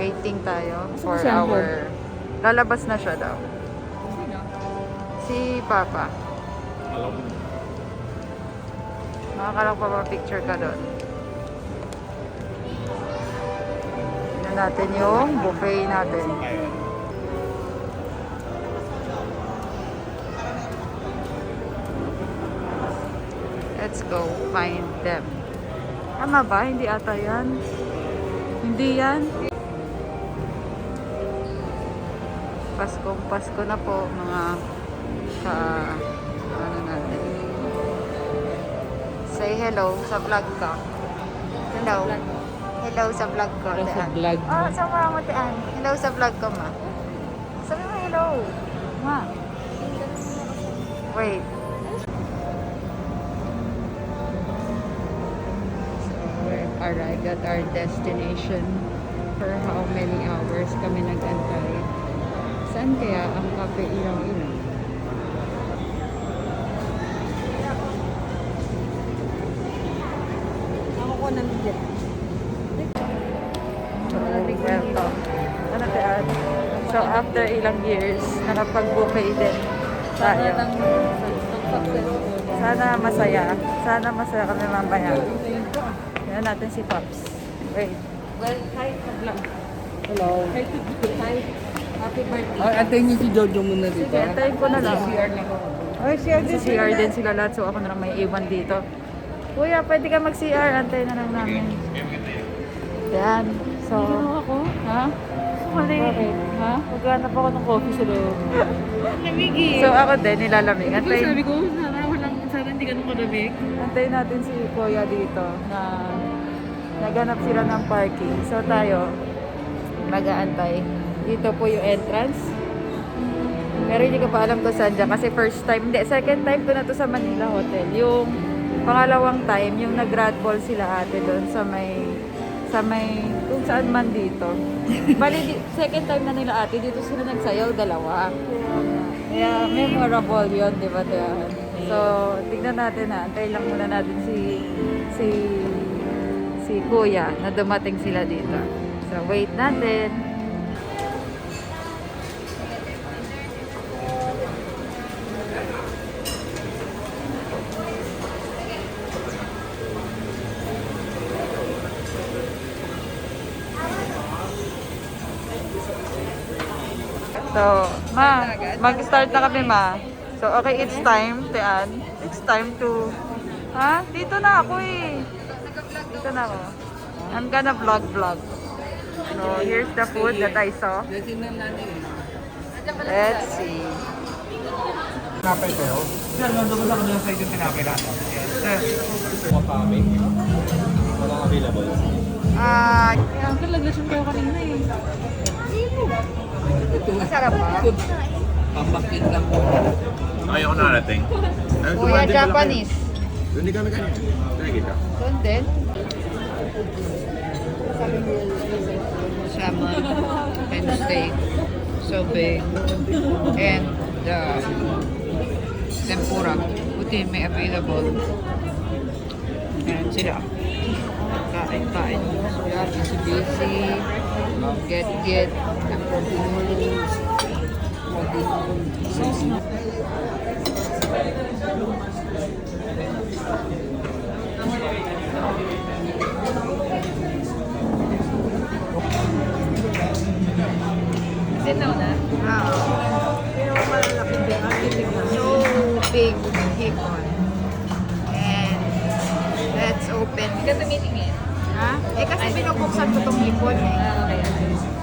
Waiting tayo for our... Lalabas na siya daw. Si Papa. Alam mo. Makakalak pa ba picture ka doon? Tignan natin yung buffet natin. Let's go find them. Tama ba? Hindi ata yan. Hindi yan. Paskong Pasko na po mga sa ano natin. Say hello sa vlog ko. Hello. Hello sa vlog ko. Hello sa vlog mo. Oh, sa mga matian. Hello sa vlog ko, ma. Sabi mo hello. Ma. Wait. Arrived at our destination. For how many hours kami nag-antay? Saan kaya ang cafe ilang-ilang? Ako ko ng. So, ito. Ano kaya? So, after ilang years, nakapag-buffet din tayo. Sana masaya. Sana masaya kami mamaya. Yan natin si Pops. Wait. Well, hi vlog. Hello. Hi Hi. Happy birthday. Ay, antayin niyo si Jojo muna dito. Sige, antayin ko na lang. CR ako. Ay, CR din. CR din sila lahat. So, ako na lang may iwan dito. Kuya, pwede ka mag-CR. Antayin na lang namin. Yan. So, ako? ha? Sumali. Bakit? Ha? Maghanap ako ng coffee sa loob. So, ako din, nilalamig. Antayin, sabi ko, sana walang, sana hindi ganun kalamig. antayin natin si Kuya dito na naganap sila ng parking. So, tayo, mag-aantay. Dito po yung entrance. Pero hindi ko pa alam kung saan dyan. Kasi first time, hindi, second time ko na to sa Manila Hotel. Yung pangalawang time, yung nag-grad ball sila ate doon sa may, sa may, kung saan man dito. Bali, second time na nila ate, dito sila nagsayaw, dalawa. Kaya memorable yun, di ba? So, tignan natin na. Antay lang muna natin si, si, si Kuya na dumating sila dito. So, wait natin. So, ma, mag-start na kami, ma. So, okay, it's time, Tian. It's time to... Ha? Dito na ako eh. Dito na ako. I'm gonna vlog vlog. So, here's the food that I saw. Let's see. Tinapay kayo? Sir, nandun sa kabilang side yung tinapay natin. Sir. Mga pami. Walang available. Ah, Kaya ang naglasyon kayo kanina eh. Masarap ba? Pambakit lang po. Ayaw ko narating. Kuya Japanese. kayo. Doon di kami kanina. Saan kita? Doon din. Salmon and steak. So big. And the tempura. Buti may available. Ayan sila. Kain, kain. So yan, easy busy. Sinaw na? Ah. Pero malalaki din. Ang titig na. So big hipon. And let's open. Hindi ka tumitingin. Ha? Eh kasi binubuksan ko tong hipon eh. Ah, okay.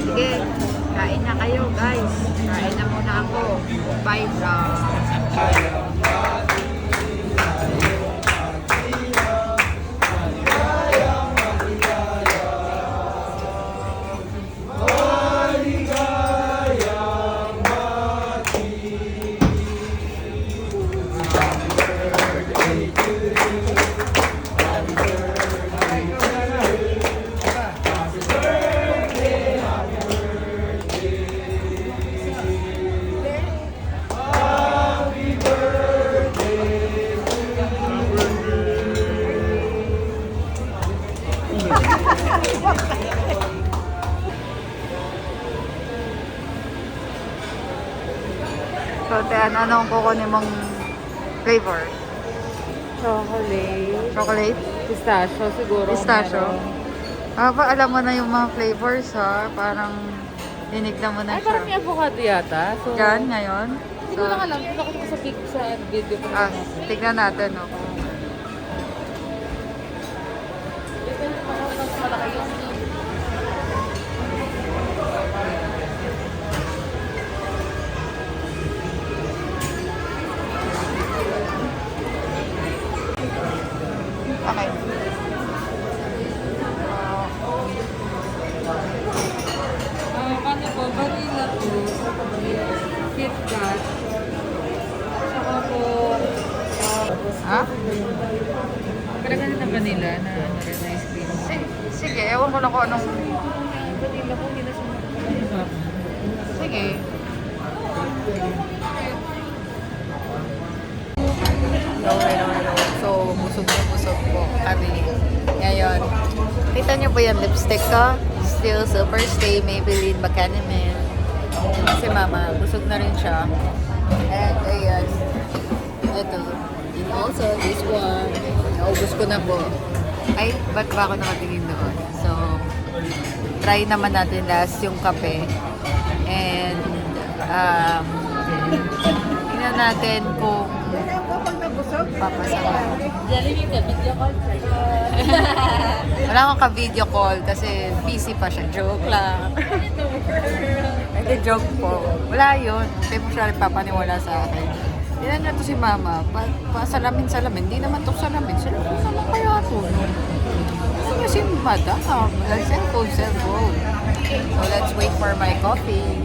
Sige, kain na kayo guys. Kain na muna ako. Bye vlog. Happy birthday to you. so, tiyan, anong ano kukunin mong flavor? Chocolate. Chocolate? Pistachio siguro. Pistachio? Ah, pa, alam mo na yung mga flavors ha. Parang dinigla mo na Ay, siya. parang may avocado yata. So, Yan, ngayon. Hindi ko lang alam. Hindi ko sa, big, sa video ko. Ah, tignan natin. No? Kung na vanilla na ano rin ice cream. Si- Sige, ewan ko na kung anong... Na Sige. Hello, hello, hello. So, busog na busog po kami. Ngayon, kita niyo ba yung lipstick ko? Still Super Stay Maybelline Bacanimen. Si Mama, busog na rin siya. And ayan, ito. And also, this one. Naubos ko na po. Ay, ba't ba ako nakatingin doon? So, try naman natin last yung kape. And, um, tingnan natin kung papasama. Wala akong ka-video call kasi busy pa siya. Joke lang. Hindi, joke po. Wala yun. Hindi mo siya papaniwala sa akin. Yan na to si mama. Pa, pa salamin salamin. Hindi naman to salamin. Salamin naman kaya to. No? Ano kasi madam? Like cellphone, cellphone. So let's wait for my coffee.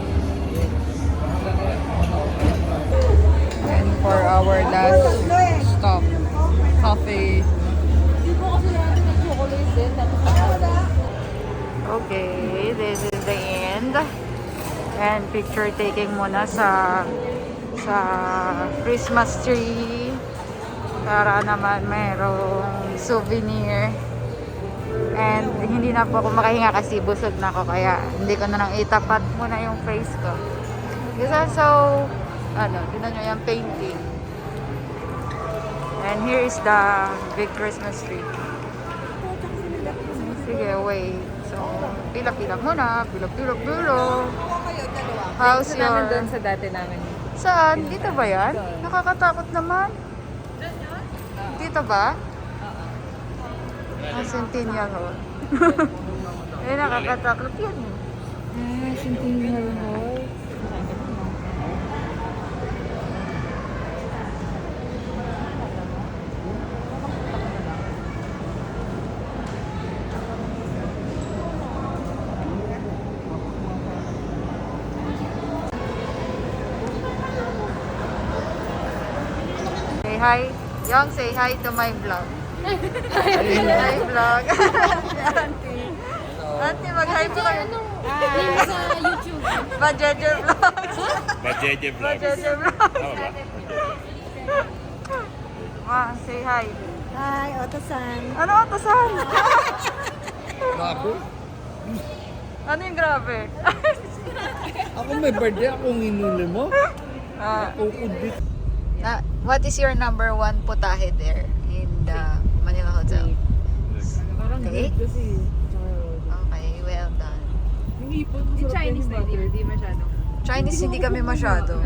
And for our last stop, coffee. Okay, this is the end. And picture taking muna sa sa Christmas tree para naman mayroong souvenir. And hindi na po ako makahinga kasi busog na ako kaya hindi ko na nang itapat muna yung face ko. This also, ano, tinan nyo yung painting. And here is the big Christmas tree. Sige, wait. So, pila-pila muna. Pila-pila-pila. How's Gusto namin doon your... sa dati namin. Saan? Dito ba yan? Nakakatakot naman. Dito ba? Ah, Centennial Hall. eh, nakakatakot yan. eh. Ah, Centennial Hall. Hi. Young, say hi to my vlog. hi vlog. Auntie. Auntie, mag-hi po kayo. sa YouTube. Bajeje Vlogs. Bajeje vlog. Bajeje Vlogs. Ma, say hi. Hi, Oto-san. Ano ito saan? Grabe. ano yung grabe? Ako may birthday, akong inuli mo. Ah, Ukudit. Na, what is your number one putahe there in the Manila Hotel? Parang kasi. Okay, well done. Chinese na hindi masyado. Chinese hindi kami masyado.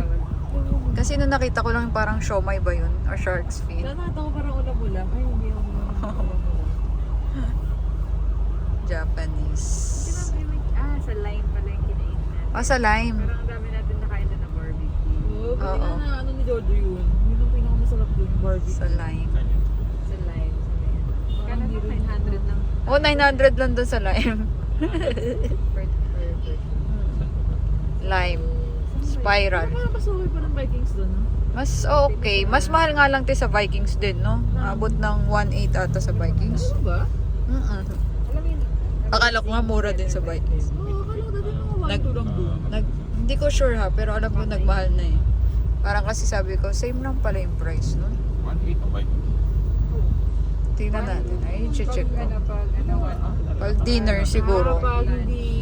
Kasi nung nakita ko lang parang siomay ba yun? Or shark's fin? Nakakata ko parang ulam-ulam. Ay, hindi ako. Japanese. Ah, sa lime pala yung kinain natin. Oh, sa lime. Parang ang dami natin nakain doon na barbecue. Oo, Oo. nga na ano ni Jojo yun. Yun ang pinakamasarap doon, barbecue. Sa lime. Sa lime. Kala ko 900 lang. Oh, 900 lang doon sa lime. Lime. Spiral. Parang mas okay pa ng Vikings doon, no? Mas okay. Mas mahal nga lang te sa Vikings din, no? Abot ng 1.8 ata sa Vikings. Ano ba? Mo yun? Akala ko nga mura din sa Vikings. Oo, akala ko dati mga Nag- 1 lang doon. Nag, hindi ko sure ha, pero alam ko nagmahal na eh. Parang kasi sabi ko, same lang pala yung price, no? 1.8 ang bike. Tingnan natin. Ay, check ko. Pag ano, ano. Pag dinner siguro. Pag hindi